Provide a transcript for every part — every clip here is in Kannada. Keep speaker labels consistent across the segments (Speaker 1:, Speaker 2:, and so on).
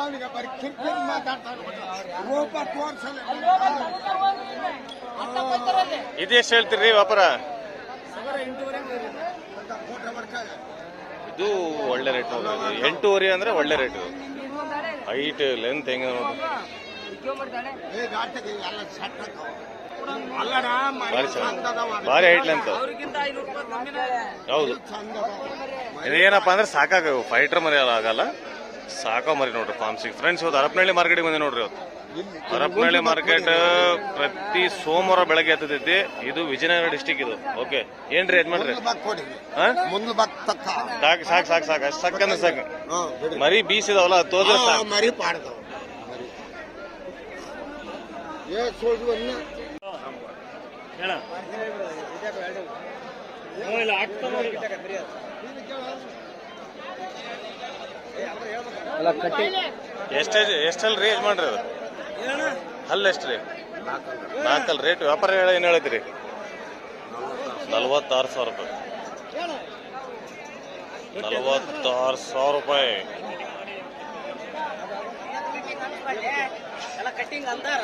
Speaker 1: ಅವನಿಗೆ ಬರೀ ಕಿರ್ಕಿರಿ ಮಾತಾಡ್ತಾನೆ ರೂಪ ತೋರ್ಸಲ್ಲ.
Speaker 2: ಇದೆಷ್ಟು ಹೇಳ್ತೀರಿ ವ್ಯಾಪಾರ? ಇದು ಒಳ್ಳೆ ರೇಟ್ ಎಂಟೂವರೆ ಅಂದ್ರೆ ಒಳ್ಳೆ ರೇಟ್ ಹೈಟ್ ಲೆಂತ್ ಹೆಂಗ ಭಾರಿ. ಹೈಟ್ ಲೆಂತ್ ಹೌದು. ಇದೇನಪ್ಪ ಅಂದ್ರೆ ಸಾಕಾಗ ಫೈಟರ್ ಮರೆಯಲ್ಲ ಎಲ್ಲ ಆಗಲ್ಲ. ಸಾಕೋ ಮರಿ ನೋಡ್ರಿ ಫಾರ್ಮ್ ಸಿಕ್ಸ್ ಫ್ರೆಂಡ್ಸ್ ಇವತ್ತು ಹರಪನಹಳ್ಳಿ ಮಾರ್ಕೆಟಿಗೆ ಬಂದೆ ನೋಡ್ರಿ ಇವತ್ತು ಹರಪನಹಳ್ಳಿ ಮಾರ್ಕೆಟ್ ಪ್ರತಿ ಸೋಮವಾರ ಬೆಳಗ್ಗೆ ಹತ್ತದೈತಿ ಇದು ವಿಜಯನಗರ ಡಿಸ್ಟಿಕ್ ಇದು ಓಕೆ ಏನ್ರಿ
Speaker 1: ಅದ್ ಮಾಡ್ರಿ
Speaker 2: ಸಾಕು ಸಾಕು ಸಾಕು ಸಾಕು ಅಷ್ಟು ಸಾಕಂದ್ರೆ ಸಾಕು ಮರಿ ಬೀಸಿದಾವಲ್ಲ ತೋದ್ರೆ ಸಾಕು
Speaker 1: ಮರಿ ಮರಿ ಏ ಕಟ್ಟಿ
Speaker 2: ಎಷ್ಟೇ ಎಷ್ಟಲ್ಲಿ ರೇಜ್ ಯಜಮಾನ್ರಿ ಅದು? ಅಲ್ಲ ಎಷ್ಟು ರೀ ನಾಲ್ಕಲ್ ರೇಟ್ ವ್ಯಾಪಾರ ಹೇಳ ಏನು ಹೇಳಿದ್ರಿ? ನಲ್ವತ್ತಾರು ಸಾವಿರ ರೂಪಾಯಿ. ನಲವತ್ತಾರು ಸಾವಿರ ರೂಪಾಯಿ.
Speaker 3: ಕಟ್ಟಿಂಗ್ ಅಂದಾರ.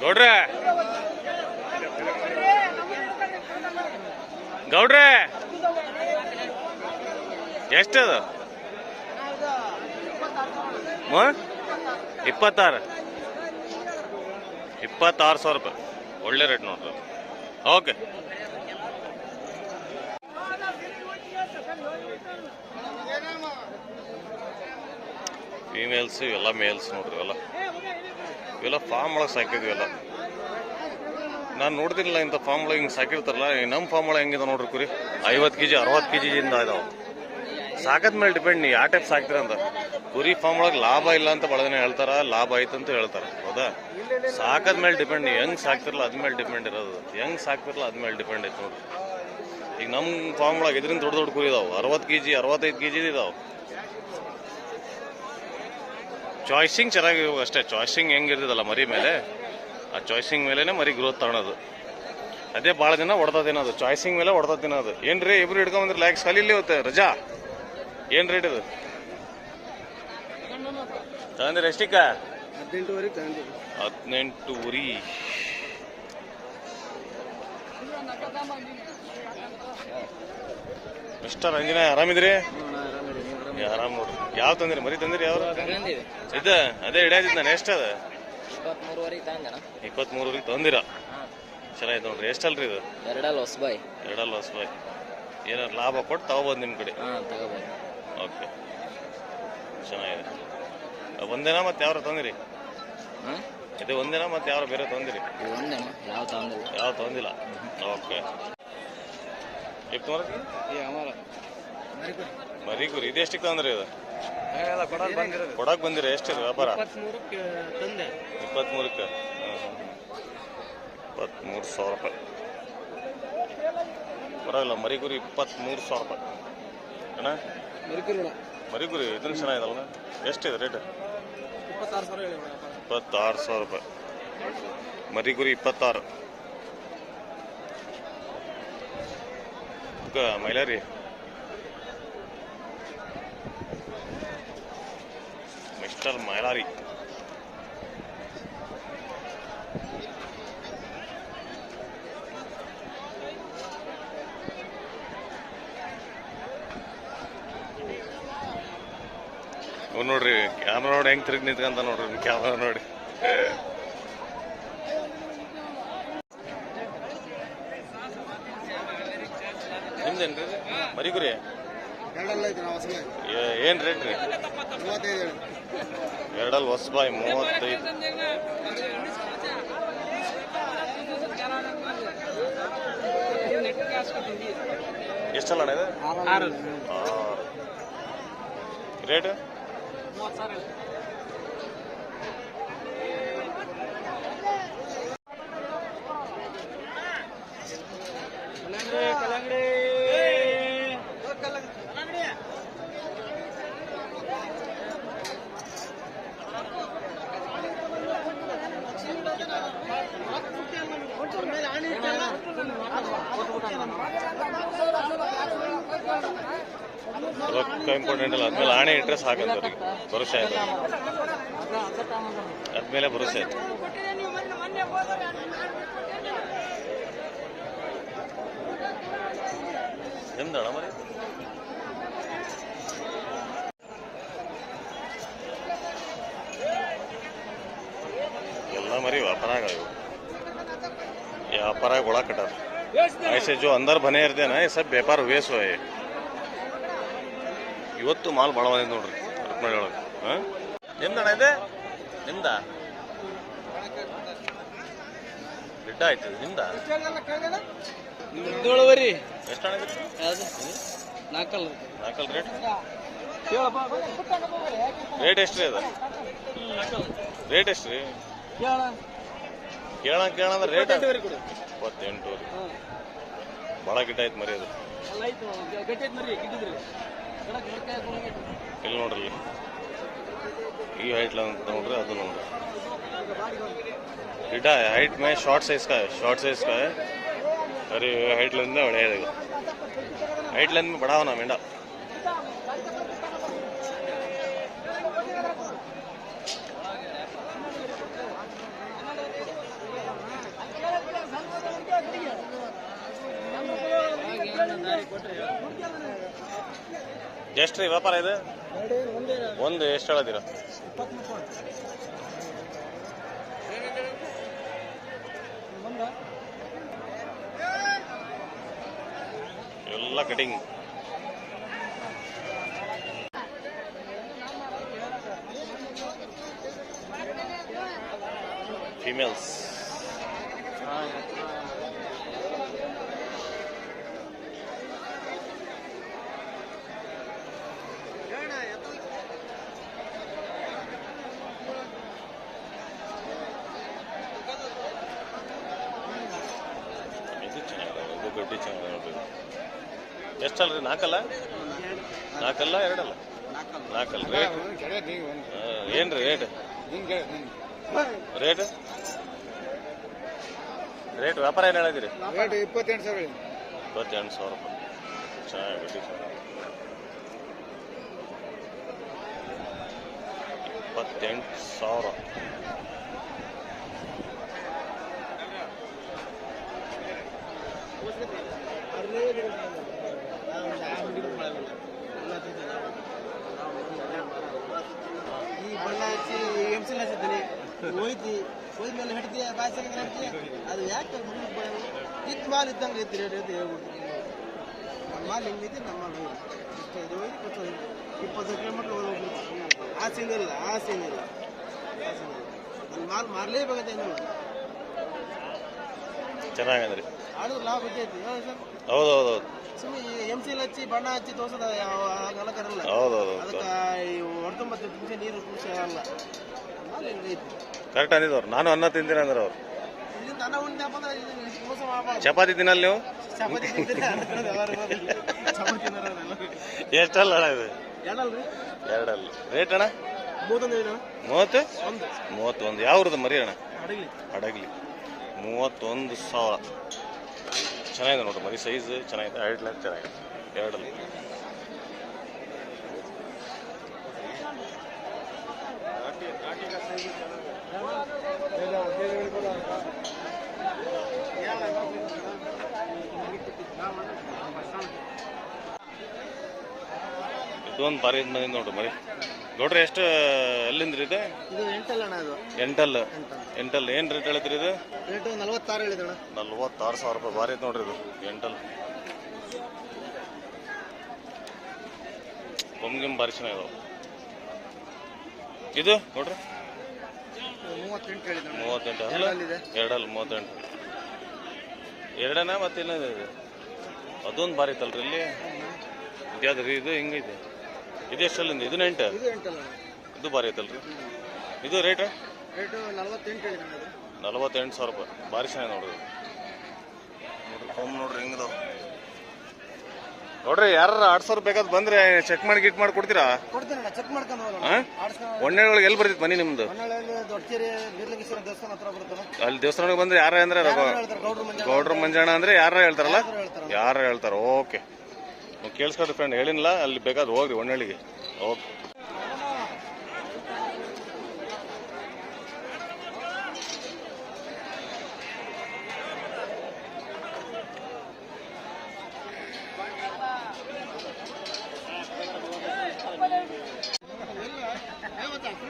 Speaker 2: ಗೌಡ್ರೆ. ಗೌಡ್ರೆ. ಎಷ್ಟದು? ಇಪ್ಪತ್ತಾರು. ಇಪ್ಪತ್ತಾರು ಸಾವಿರ ರೂಪಾಯಿ. ಒಳ್ಳೆ ರೇಟ್ ನೋಡ್ರಿ. ಓಕೆ. ಫೀಮೇಲ್ಸ್ ಇವೆಲ್ಲ ಮೇಲ್ಸ್ ನೋಡ್ರಿ ಇವೆಲ್ಲ ಇವೆಲ್ಲ ಫಾರ್ಮ್ ಒಳಗೆ ಸಾಕಿದ್ವಿ ಎಲ್ಲ. ನಾನು ನೋಡ್ತಿರ್ಲಿಲ್ಲ ಇಂಥ ಫಾರ್ಮ್ ಒಳಗೆ ಹಿಂಗೆ ಸಾಕಿರ್ತಾರಲ್ಲ ನಮ್ಮ ಫಾರ್ಮ್ ಒಳಗೆ ಹೆಂಗಿದೆ ನೋಡ್ರಿ ಕುರಿ? ಐವತ್ತು ಕೆ ಜಿ ಅರವತ್ತು ಕೆ ಜಿಯಿಂದ ಇದಾವೆ. ಸಾಕದ ಮೇಲೆ ಡಿಪೆಂಡ್ ನೀವು ಯಾವ ಟೈಪ್ ಸಾಕ್ತೀರ ಅಂತ. ಕುರಿ ಫಾರ್ಮ್ ಒಳಗೆ ಲಾಭ ಇಲ್ಲ ಅಂತ ಜನ ಹೇಳ್ತಾರ, ಲಾಭ ಆಯ್ತು ಅಂತ ಹೇಳ್ತಾರೆ, ಹೌದಾ? ಸಾಕದ ಮೇಲೆ ಡಿಪೆಂಡ್ ನೀವು ಹೆಂಗ್ ಸಾಕ್ತಿರಲ್ಲ, ಅದ ಮೇಲೆ ಡಿಪೆಂಡ್ ಇರೋದು. ಹೆಂಗೆ ಸಾಕ್ತಿರಲ್ಲ, ಅದ ಮೇಲೆ ಡಿಪೆಂಡ್ ಐತೆ ನೋಡ್ರಿ. ಈಗ ನಮ್ಮ ಫಾರ್ಮ್ ಒಳಗೆ ಇದರಿಂದ ದೊಡ್ಡ ದೊಡ್ಡ ಕುರಿ ಇದಾವೆ. ಅರವತ್ತು ಕೆ ಜಿ ಅರವತ್ತೈದು ಕೆ ಜಿ ಇದಾವೆ. ಚಾಯ್ಸಿಂಗ್ ಚೆನ್ನಾಗಿ ಅಷ್ಟೇ. ಚಾಯ್ಸಿಂಗ್ ಹೆಂಗಿರ್ತದಲ್ಲ ಮರಿ ಮೇಲೆ? ಆ ಚಾಯ್ಸಿಂಗ್ ಮೇಲೇ ಮರಿ ಗ್ರೋತ್ ತಗೊಳೋದು. ಅದೇ ಭಾಳ ದಿನ ಹೊಡೆದ ಅದು. ಚಾಯ್ಸಿಂಗ್ ಮೇಲೆ ಹೊಡೆದ ತಿನ್ನೋದು ರೀ ಇಬ್ರು ಹಿಡ್ಕೊಂಬಂದ್ರೆ? ಲ್ಯಾಕ್ಸ್ ಖಾಲಿ ಇಲ್ಲಿ ಇವತ್ತು ರಜಾ? ಏನು ರೇಟ್ ಇದು? ತಗೊಂಡ್ರಿ ಎಷ್ಟಿಕ್ಕ ಹದಿನೆಂಟು ಉರಿ. ಮಿಸ್ಟರ್ ಅಂಜನಾ, ಆರಾಮಿದ್ರಿ? ಆರಾಮ್ ನೋಡ್ರಿ ಯಾವ ತಂದಿರಿ? ಮರಿ ತಂದಿರಿ ಯಾವ ಇದ ಅದೇ ಹಿಡಿಯೋದಿದ್ ನಾನು.
Speaker 3: ಎಷ್ಟ ಅದ?
Speaker 2: ಇಪ್ಪತ್ಮೂರವರೆಗೆ ತಂದಿರ? ಚೆನ್ನಾಗಿ ನೋಡ್ರಿ. ಎಷ್ಟಲ್ರಿ ಇದು?
Speaker 3: ಎರಡಲ್ಲ ಹೊಸಬಾಯಿ
Speaker 2: ಎರಡಲ್ಲ ಹೊಸಬಾಯಿ ಏನಾರು ಲಾಭ ಕೊಟ್ಟು ತಗೋಬೋದು ನಿಮ್ಮ ಕಡೆ. ಓಕೆ. ಚೆನ್ನಾಗಿದೆ. ಒಂದೇನಾ ಮತ್ತೆ ಯಾವ್ರ ತಂದಿರಿ? ಇದೆ ಒಂದೇನಾ ಮತ್ತೆ ಯಾರು ಬೇರೆ ತಂದಿರಿ?
Speaker 3: ಯಾವ ತಂದಿಲ್ಲ.
Speaker 2: ಯಾವ ತಂದಿಲ್ಲ? ಓಕೆ. ಎಷ್ಟು ಮಾರಕ್ಕೆ ಮರಿ ಗುರಿ ಇದೆಷ್ಟಕ್ಕೆ ತಂದ್ರಿ ಇದು ಕೊಡಕ್ ಬಂದಿರಿ ಎಷ್ಟಿದೆ ವ್ಯಾಪಾರ?
Speaker 3: ಇಪ್ಪತ್ಮೂರಕ್ಕೆ
Speaker 2: ಇಪ್ಪತ್ಮೂರು ಸಾವಿರ ರೂಪಾಯಿ. ಪರವಾಗಿಲ್ಲ ಮರಿ ಗುರಿ ಇಪ್ಪತ್ಮೂರು ಸಾವಿರ ರೂಪಾಯಿ. ಅಣ್ಣ? ಮರಿ ಗುರಿ ಇದನ್ನ ಚೆನ್ನಾಗಿದಲ್ಲ ಎಷ್ಟಿದೆ ರೇಟ್?
Speaker 3: ಇಪ್ಪತ್ತಾರು ಸಾವಿರ
Speaker 2: ರೂಪಾಯಿ. ಮರಿ ಗುರಿ ಇಪ್ಪತ್ತಾರು. ಮೈಲಾರಿ. ಮಿಸ್ಟರ್ ಮೈಲಾರಿ. ನೋಡ್ರಿ ಕ್ಯಾಮ್ರಾ ನೋಡಿ ಹೆಂಗ್ ತಿರುಗಿ ನಿಂತ್ಕಂತ ನೋಡ್ರಿ ಕ್ಯಾಮ್ರಾ ನೋಡಿ. ನಿಮ್ದೇನ್ರಿ? ಇದು? ಏನ್ ರೇಟ್ ರೀ? ಎರಡಲ್ಲಿ ಹೊಸಬಾಯಿ ಮೂವತ್ತೈದು. ಎಷ್ಟಲ್ಲ ಅಣ್ಣ ಇದೆ? ರೇಟ್
Speaker 3: ಮೂವತ್ತು ಸಾವಿರ ಕಲ್ಲಂಗಡಿ
Speaker 2: ರೊಕ್ಕ ಇಂಪಾರ್ಟೆಂಟ್ ಅಲ್ಲ. ಅದ್ಮೇಲೆ ಆಣೆ ಇಟ್ಟರೆ ಸಾಕಂತ ಅವ್ರಿಗೆ. ಆಯ್ತು ಅದ್ಮೇಲೆ ಭರೋಸೆ ಆಯ್ತು. ಮರಿ? ಎಲ್ಲ ಮರಿ ವ್ಯಾಪಾರ ಆಗ್ಯಾವ ವ್ಯಾಪಾರ ಒಳಕಟ್ಟ ऐसे जो अंदर बने ಇರ್ದೆ ना ये सब व्यापार हुए सो है ಇವತ್ತು ಮಾಲ್ ಭಾಳ ಬಂದಿದೆ ನೋಡ್ರಿ ರತ್ನಳ್ಳಿ ಒಳಗೆ ಹಾಂ ನಿಮ್ದಣ್ಣ ಇದೆ ನಿಮ್ದ ಗಿಡ್ಡ ಆಯ್ತು ನಿಮ್ದ
Speaker 3: ಏಳುವರಿ
Speaker 2: ಎಷ್ಟಣ್ಣ ಇದು
Speaker 3: ಯಾವುದು ನಾಲ್ಕಲ್ಲ
Speaker 2: ನಾಲ್ಕಲ್ ರೇಟ್
Speaker 3: ಕೇಳಪ್ಪ
Speaker 2: ರೇಟ್ ಎಷ್ಟು ರೀ ಅದು ರೇಟ್ ಎಷ್ಟು ರೀ
Speaker 3: ಕೇಳ
Speaker 2: ಕೇಳ ಕೇಳಂದ್ರೆ ರೇಟ್
Speaker 3: ಎಂಟೂವರೆ ಕೊಡು
Speaker 2: ಇಪ್ಪತ್ತೆಂಟು ಭಾಳ
Speaker 3: ಗಿಟ್ಟ ಐತೆ ಮರಿ ಅದು
Speaker 2: ಇಲ್ಲಿ ನೋಡ್ರಿ ಈ ಹೈಟ್ ನೋಡ್ರಿ ಅದು ನೋಡ್ರಿ. ಗಿಡ ಹೈಟ್ ಮೇ ಶಾರ್ಟ್ ಸೈಜ್ ಕಾಯ್ ಶಾರ್ಟ್ ಸೈಜ್ ಕಾಯ. ಅರೆ ಹೈಟ್ಲಿಂದ ಒಳ್ಳೆಯದಾಗ ಹೈಟ್ಲಿಂದ ಬಡಾವ ನಾ ಮೆಂಡ. ಎಷ್ಟು ರೀ ವ್ಯಾಪಾರ ಇದೆ? ಒಂದು ಎಷ್ಟು ಹೇಳದಿರ? ಎಲ್ಲ ಕಟಿಂಗ್. ಫೀಮೇಲ್ಸ್ ಇದು ಚೆನ್ನಾಗಿದೆ ಇದು ಗಡ್ಡಿ ಚೆನ್ನಾಗಿದೆ ನೋಡ್ರಿ ಎಷ್ಟಲ್ರಿ ನಾಲ್ಕಲ್ಲ? ನಾಲ್ಕಲ್ಲ ಎರಡಲ್ಲ? ನಾಲ್ಕಲ್ಲ ರೇಟ್ ಏನ್ರಿ ರೇಟ್ ರೇಟ್ ರೇಟ್ ವ್ಯಾಪಾರ ಏನು ಹೇಳಿದಿರಿ?
Speaker 1: ಇಪ್ಪತ್ತೆಂಟು ಸಾವಿರ
Speaker 2: ಇಪ್ಪತ್ತೆಂಟು ಸಾವಿರ ರೂಪಾಯಿ. ಚೆನ್ನಾಗಿ ಇಪ್ಪತ್ತೆಂಟು ಸಾವಿರ.
Speaker 3: ಈ ಬಣ್ಣ ಹಚ್ಚಿ ಎಂಸಿಲ್ ಹಚ್ಚಿದ್ದೀನಿ ಹೋಯ್ತಿ ಹೋಯ್ದ ಮೇಲೆ ಹಿಡ್ತೀಯ ಬಾಯಿ ಹಿಡ್ತೀಯ ಹಿಡ್ತಿ? ಅದು ಯಾಕೆ ಮುಂದಕ್ಕೆ ಬರೋದು ಇದ್ದ ಮಾಲ್ ಇದ್ದಂಗೆ ಐತಿ ರೇಟ್ ಐತಿ ಹೇಳ್ಬೋದು ನಮ್ಮ ಮಾಲ್ ಹೆಂಗೈತಿ ನಮ್ಮ ಮಾಲ್ ಹೋಗಿ. ಇಷ್ಟು ಇದು ಹೋಗಿ ಕೊಟ್ಟು ಹೋಗಿ ಇಪ್ಪತ್ತು ಕಿಲೋಮೀಟ್ರ್ ಹೋಗ್ಬಿಡ್ತು ಆ ಸೀನ್ ಇಲ್ಲ ಆ ಸೀನ್ ಇಲ್ಲ. ಆ scene ಇಲ್ಲ. ನನ್ನ ಮಾಲ್ ಮಾರಲೇಬೇಕಂತ ಏನು
Speaker 2: ಚೆನ್ನಾಗಂದ್ರಿ.
Speaker 3: ಆಡಿದ್ರೆ ಲಾಭ ಹೇಳಿ ಸರ್?
Speaker 2: ಹೌದು ಹೌದು ಹೌದು
Speaker 3: ಸುಮ್ಮನೆ ಎಂ ಸಿ ಹಚ್ಚಿ ಬಣ್ಣ ಹಚ್ಚಿ ತೋರ್ಸೋದ ಅದಕ್ಕೆ ಹೊರತೊಂಬತ್ತು ನಿಮಿಷ ನೀರು ಕುಡಿಸ ಅಲ್ಲ. ಮಾಲ್ ಹೆಂಗೈತಿ
Speaker 2: ಕರೆಕ್ಟ್ ಅಂದಿದ್ದವ್ರು ನಾನು ಅನ್ನ ತಿಂತೀನಿ ಅಂದ್ರೆ ಅವ್ರು. ಚಪಾತಿ ತಿನ್ನಲ್ಲ ನೀವು. ಎಷ್ಟಲ್ಲ ಅಣ್ಣ ಇದು? ಎರಡಲ್ಲ. ರೇಟ್ ಅಣ್ಣ? ಮೂವತ್ತು. ಮೂವತ್ತೊಂದು. ಯಾವ್ದು ಮರಿ ಅಣ್ಣ?
Speaker 3: ಅಡಗಲಿ.
Speaker 2: ಮೂವತ್ತೊಂದು ಸಾವಿರ. ಚೆನ್ನಾಗಿದೆ ನೋಡ್ರಿ ಮರಿ ಸೈಜ್ ಚೆನ್ನಾಗಿದೆ. ಹೈಟ್ ಲಕ್ಷ ಚೆನ್ನಾಗಿದೆ. ಎರಡಲ್ಲ. ಇದೊಂದು ಬಾರಿ ಬಂದಿದ್ದು ನೋಡ್ರಿ ಮರಿ. ನೋಡ್ರಿ ಎಷ್ಟು ಎಲ್ಲಿಂದ್ರಿ ಇದು?
Speaker 3: ಇದು ಅಣ್ಣ ಇದು.
Speaker 2: ಎಂಟಲ್ ಎಂಟಲ್ ಏನು ರೇಟ್ ಹೇಳಿದ್ರಿ ಇದು?
Speaker 3: ರೇಟು ನಲವತ್ತಾರು ಹೇಳಿದಣ್ಣ
Speaker 2: ನಲ್ವತ್ತಾರು ಸಾವಿರ ರೂಪಾಯಿ ಬಾರಿ ಐತೆ ನೋಡ್ರಿ ಇದು. ಎಂಟಲ್ ಕೊಮ್ಗಿಮ್ ಭಾರಿ ಚೆನ್ನಾಗಿದಾವೆ. ಇದು ನೋಡ್ರಿ.
Speaker 3: ಮೂವತ್ತೆಂಟು ಎರಡಲ್ಲಿದೆ.
Speaker 2: ಎರಡಲ್ಲ ಮೂವತ್ತೆಂಟು. ಎರಡನೇ ಮತ್ತೆ ಇನ್ನೊಂದು ಇದೆ. ಅದೊಂದು ಭಾರಿ ಐತಲ್ರಿ ಇಲ್ಲಿ. ಇದ್ಯಾವ್ದು ಇದು? ಹಿಂಗೈತೆ? ಇದು ಎಷ್ಟಲ್ಲಿಂದ ಇದು ನೆಂಟ?
Speaker 3: ಇದು ಬಾರಿ ಅಣ್ಣ
Speaker 2: ಇದು ಭಾರಿ ಐತಲ್ರಿ. ಇದು ರೇಟ್?
Speaker 3: ರೇಟು ನಲವತ್ತೆಂಟು
Speaker 2: ನಲವತ್ತೆಂಟು ಸಾವಿರ ರೂಪಾಯಿ. ಭಾರಿ ಚೆನ್ನಾಗಿ ನೋಡ್ರಿ. ನೋಡ್ರಿ ಕೊಮ್ ನೋಡ್ರಿ ಹೆಂಗದಾವ. ನೋಡ್ರಿ ಯಾರು ಆರ್ ಸಾವಿರ ಬೇಕಾದ್ ಬಂದ್ರೆ ಚೆಕ್ ಮಾಡಿ ಗಿಟ್ ಮಾಡಿ ಕೊಡ್ತೀರಾ?
Speaker 3: ಕೊಡ್ತೀನಿ ಚೆಕ್ ಮಾಡ್ಕೊಂಡು ಹೋಗೋಣ.
Speaker 2: ಹಾ
Speaker 3: ಆಡ್ಸ್ಕೊಂಡು
Speaker 2: ಒಳ್ಳೆಗಳಿಗೆ ಎಲ್ಲಿ ಬರ್ತಿತ್ತು ಮನಿ ನಿಮ್ದು?
Speaker 3: ಹೊನ್ನಾಳಿಯಲ್ಲಿ ದೊಡ್ಡಕೆರೆ ಬೀರ್ಲಿಂಗೇಶ್ವರ ದೇವಸ್ಥಾನ ಹತ್ರ
Speaker 2: ಅಲ್ಲಿ ದೇವಸ್ಥಾನಕ್ಕೆ ಬಂದ್ರೆ ಯಾರ ಅಂದ್ರೆ
Speaker 3: ರಘು- ಹೇಳ್ತಾರೆ ಗೌಡ್ರು ಮಂಜ
Speaker 2: ಗೌಡ್ರ ಮಂಜಾಣ ಅಂದ್ರೆ ಯಾರ ಹೇಳ್ತಾರಲ್ಲ?
Speaker 3: ಯಾರು ಹೇಳ್ತಾರೆ
Speaker 2: ಯಾರು ಹೇಳ್ತಾರ ಓಕೆ. ಕೇಳಿಸ್ಕೊಡ್ರಿ ಫ್ರೆಂಡ್ ಹೇಳಿನಲ್ಲ ಅಲ್ಲಿ ಬೇಕಾದ್ರೆ ಹೋಗ್ರಿ ಒಣ್ಣಳ್ಳಿಗೆ. ಓಕೆ.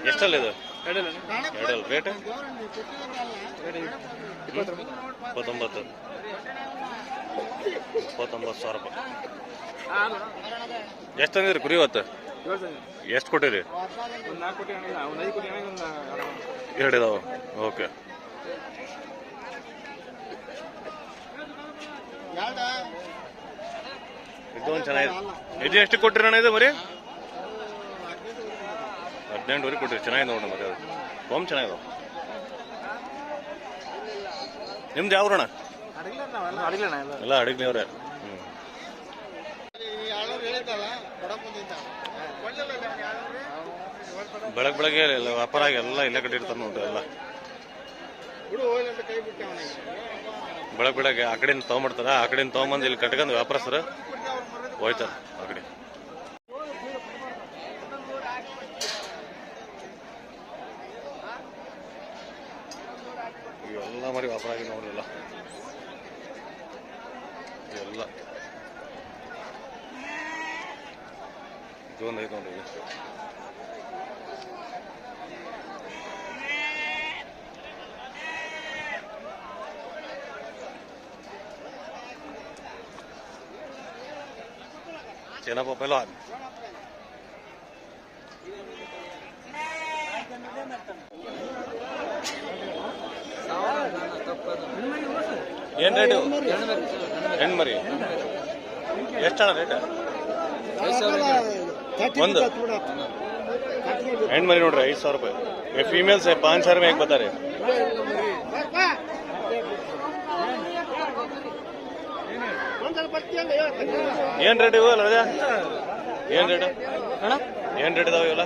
Speaker 2: ಎಷ್ಟಲ್ಲ ಇದು ಎರಡಲ್ಲ. ರೇಟ್ ಇಪ್ಪತ್ತೊಂಬತ್ತು. ಇಪ್ಪತ್ತೊಂಬತ್ತು ಸಾವಿರ ರೂಪಾಯಿ. ಎಷ್ಟು ತಂದಿರಿ ಕುರಿ ಇವತ್ತು? ಎಷ್ಟು ಕೊಟ್ಟಿರಿ ಎರಡು ಇದಾವೆ. ಓಕೆ. ಇದು ಒಂದು ಚೆನ್ನಾಗಿದೆ ಇದು ಎಷ್ಟು ಕೊಟ್ಟಿರೋಣ ಅಣ್ಣ ಇದು ಮರಿ? ಹದಿನೆಂಟುವರೆ ಕೊಟ್ಟಿರಿ ಚೆನ್ನಾಗಿದೆ ನೋಡೋಣ ಮತ್ತೆ ಅದು. ಚೆನ್ನಾಗಿದೆ. ನಿಮ್ದು ಯಾವ ಅಣ್ಣ ಎಲ್ಲ ಅಡಿಗ್ನವ್ರೆ ಹ್ಞೂ ಬೆಳಗ್ಗೆ ಬೆಳಗ್ಗೆ ವ್ಯಾಪಾರ ಆಗಿ ಎಲ್ಲ ಇಲ್ಲೇ ಕಟ್ಟಿರ್ತಾರೆ ನೋಡ್ರಿ ಎಲ್ಲ. ಬೆಳಗ್ಗೆ ಬೆಳಗ್ಗೆ ಆ ಕಡೆಯಿಂದ ತೊಗೊಂಬಿಡ್ತಾರ ಆ ಕಡೆಯಿಂದ ತೊಗೊಂಬಂದು ಇಲ್ಲಿ ಕಟ್ಕೊಂಡು ವ್ಯಾಪಾರಸ್ಥರು ಹೋಯ್ತಾರ ಆ ಕಡೆ. ಇವೆಲ್ಲ ಮರಿ ವ್ಯಾಪಾರ ಆಗಿ ನೋಡ್ರಿ ಎಲ್ಲ ಇವೆಲ್ಲ ಇದೊಂದು ಐತೆ ನೋಡ್ರಿ ಇದು ಏನಪ್ಪ ಪೆಲ್ವಾನ್ ಏನು ರೇಟು? ಹೆಣ್ಮರಿ. ಎಷ್ಟಣ ರೇಟ್? ಒಂದು. ಹೆಣ್ಮರಿ ನೋಡ್ರಿ ಐದು ಸಾವಿರ ರೂಪಾಯಿ. ಫೀಮೇಲ್ಸ್ ಪಾಂಚ್ ಸಾವಿರ ರೂಪಾಯಿ ಬರ್ತಾರೆ. ಏನು ರೇಟ್ ಇವು ಅಲ್ಲ ಏನು ರೇಟ್? ಏನು ರೇಟ್ ಇದಾವೆ ಇವೆಲ್ಲ?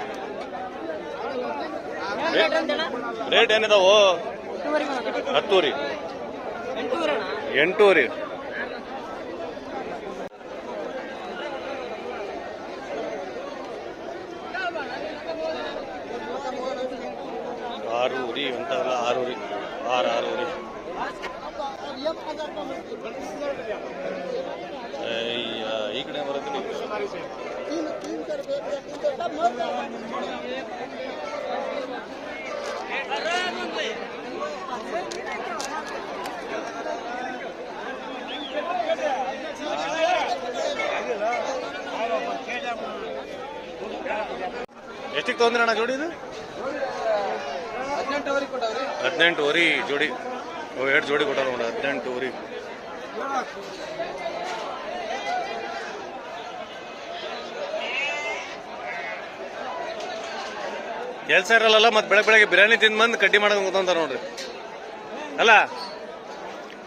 Speaker 2: ರೇಟ್ ಏನಿದಾವು? ಹತ್ತೂರಿ. ಎಂಟೂರಿ. ಆರು ಉರಿ ಅಂತಾವಲ್ಲ ಆರು ಉರಿ ಆರು ಆರು ಉರಿ ಈ ಕಡೆ ಬರುತ್ತೆ ಎಷ್ಟಿಗೆ ತೊಂದ್ರೆ ಅಣ್ಣ ಜೋಡಿ ಇದು? ಹದಿನೆಂಟು ವರಿ ಜೋಡಿ. ಎರಡು ಜೋಡಿ ಕೊಟ್ಟಾರ ನೋಡಿ ಹದಿನೆಂಟು ವರಿ ಕೆಲಸ ಇರಲ್ಲ ಮತ್ತೆ ಬೆಳಗ್ಗೆ ಬೆಳಗ್ಗೆ ಬಿರಿಯಾನಿ ತಿಂದು ಬಂದು ಕಡ್ಡಿ ಮಾಡಕ್ ಕೂತಂತಾರ ನೋಡ್ರಿ. ಅಲ್ಲ?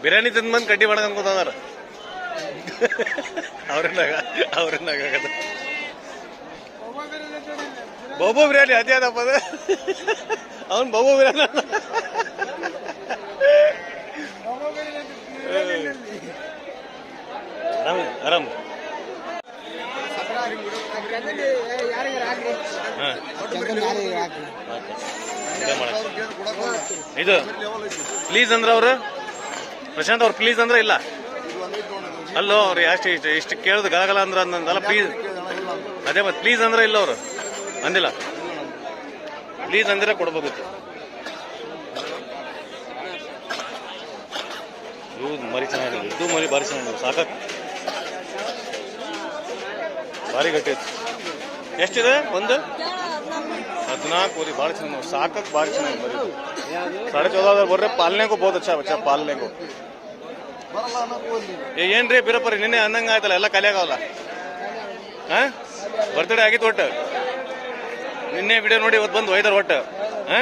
Speaker 2: ಬಿರಿಯಾನಿ ತಿಂದು ಬಂದು ಕಡ್ಡಿ ಮಾಡಕ್ ಕೂತಂದಾರ. ಅವ್ರನ್ನಾಗ ಅವ್ರನ್ನಾಗ ಬಾಬು ಬಿರಿಯಾನಿ ಅದೇ ಅದಪ್ಪ ಅದು. ಅವನ್ ಬಬು ಬಿರಿಯಾನಿ. ಆರಾಮ್ ಆರಾಮ್. ಇದೇ ಪ್ಲೀಸ್ ಅಂದ್ರೆ ಅವರು? ಪ್ರಶಾಂತ್ ಅವ್ರು ಪ್ಲೀಸ್ ಅಂದ್ರೆ ಇಲ್ಲ? ಅಲ್ಲೋ ಅವ್ರು ಎಷ್ಟು ಇಷ್ಟು ಇಷ್ಟು ಕೇಳಿದ್ ಗಲಗಲ ಅಂದ್ರೆ ಅಂದಲ್ಲ ಪ್ಲೀಸ್ ಅದೇ ಮತ್ತೆ ಪ್ಲೀಸ್ ಅಂದ್ರೆ ಇಲ್ಲ ಅವರು. ಅಂದಿಲ್ಲ. ಪ್ಲೀಸ್ ಅಂದ್ರೆ ಕೊಡ್ಬೇಕಿತ್ತು ಇವು ಮರಿ ಚೆನ್ನಾಗಿದೆ. ಇದು ಮರಿ ಭಾರಿ ಚೆನ್ನಾಗಿದೆ. ಸಾಕಾಕ್ ಭಾರಿ ಗಟ್ಟಿ ಎಷ್ಟಿದೆ? ಒಂದು? ಹದಿನಾಲ್ಕು ಓದಿ, ಭಾಳ ಚೆನ್ನಾಗಿ ಸಾಕಕ್ ಭಾರಿ ಚೆನ್ನಾಗಿ ಬರೀ. ಸಾಡೆ ಚೌದ ಬರ್ರೆ ಪಾಲ್ನೆಗೂ ಬಹುತ್ ಅಚ್ಚಾ ಬಚ್ಚಾ ಪಾಲನೆ
Speaker 3: ಬರಲ್ಲ ಅನ್ನೋದು ಹೋಗ್ಲಿ
Speaker 2: ಏ, ಏನ್ರಿ ಬೀರಪ್ಪರಿ, ನಿನ್ನೆ ಅನ್ನಂಗ ಆಯ್ತಲ್ಲ, ಎಲ್ಲ ಕಲಿಯಾಗಲ್ಲ ಹಾ? ಬರ್ತಡೇ ಆಗಿತ್ತು ಒಟ್ಟು. ನಿನ್ನೆ ವಿಡಿಯೋ ನೋಡಿ ಇವತ್ತು ಬಂದು ಒಯ್ದಾರ ಒಟ್ಟು. ಹಾ?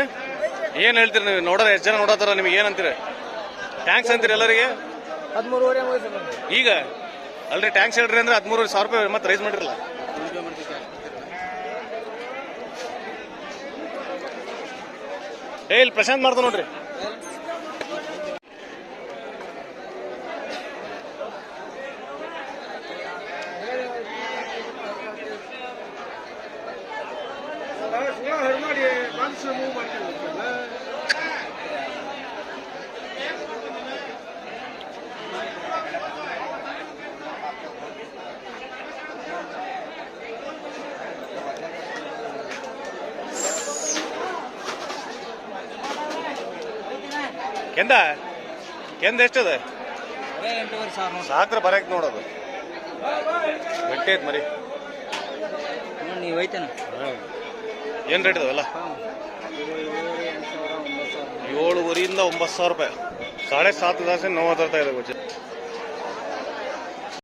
Speaker 2: ಏನ್ ಹೇಳ್ತೀರಿ ನೀವು? ನೋಡೋರ, ಎಷ್ಟು ಜನ ನೋಡತ್ತಾರ ನಿಮ್ಗೆ? ಏನಂತೀರಿ? ಥ್ಯಾಂಕ್ಸ್ ಅಂತೀರಿ ಎಲ್ಲರಿಗೆ? ಈಗ? ಅಲ್ರಿ ಟ್ಯಾಂಕ್ಸ್ ಹೇಳ್ರಿ ಅಂದ್ರೆ ಹದಿಮೂರು ಸಾವಿರ ರೂಪಾಯಿ ಮತ್ತೆ ರೈಸ್ ಮಾಡಿರಲ್ಲ. ಏ, ಇಲ್ಲಿ ಪ್ರಶಾಂತ್ ಮಾಡ್ದ ನೋಡ್ರಿ
Speaker 1: ಮಾಡಿ ಮನ್ಸು ಮೂವ್ ಮಾಡ್ಕೊಂಡು
Speaker 2: ಕೆಂದ? ಕೆಂದ ಎಷ್ಟದ? ಸಾಕ್ರೆ ಬರಕ್ ನೋಡೋದು. ಗಟ್ಟಿ ಐತ್ ಮರಿ.
Speaker 3: ನೀವು ಐತೇನ
Speaker 2: ಏನು ರೇಟ್ ಇದಾವಲ್ಲ? ಏಳುವರಿಯಿಂದ ಒಂಬತ್ತು ಸಾವಿರ ರೂಪಾಯಿ. ಸಾಡೆ ಸಾತ್ ದಾಸೆ ನೋವು ತರ್ತಾ ಇದೆ ಗೊಜ್ಜಿ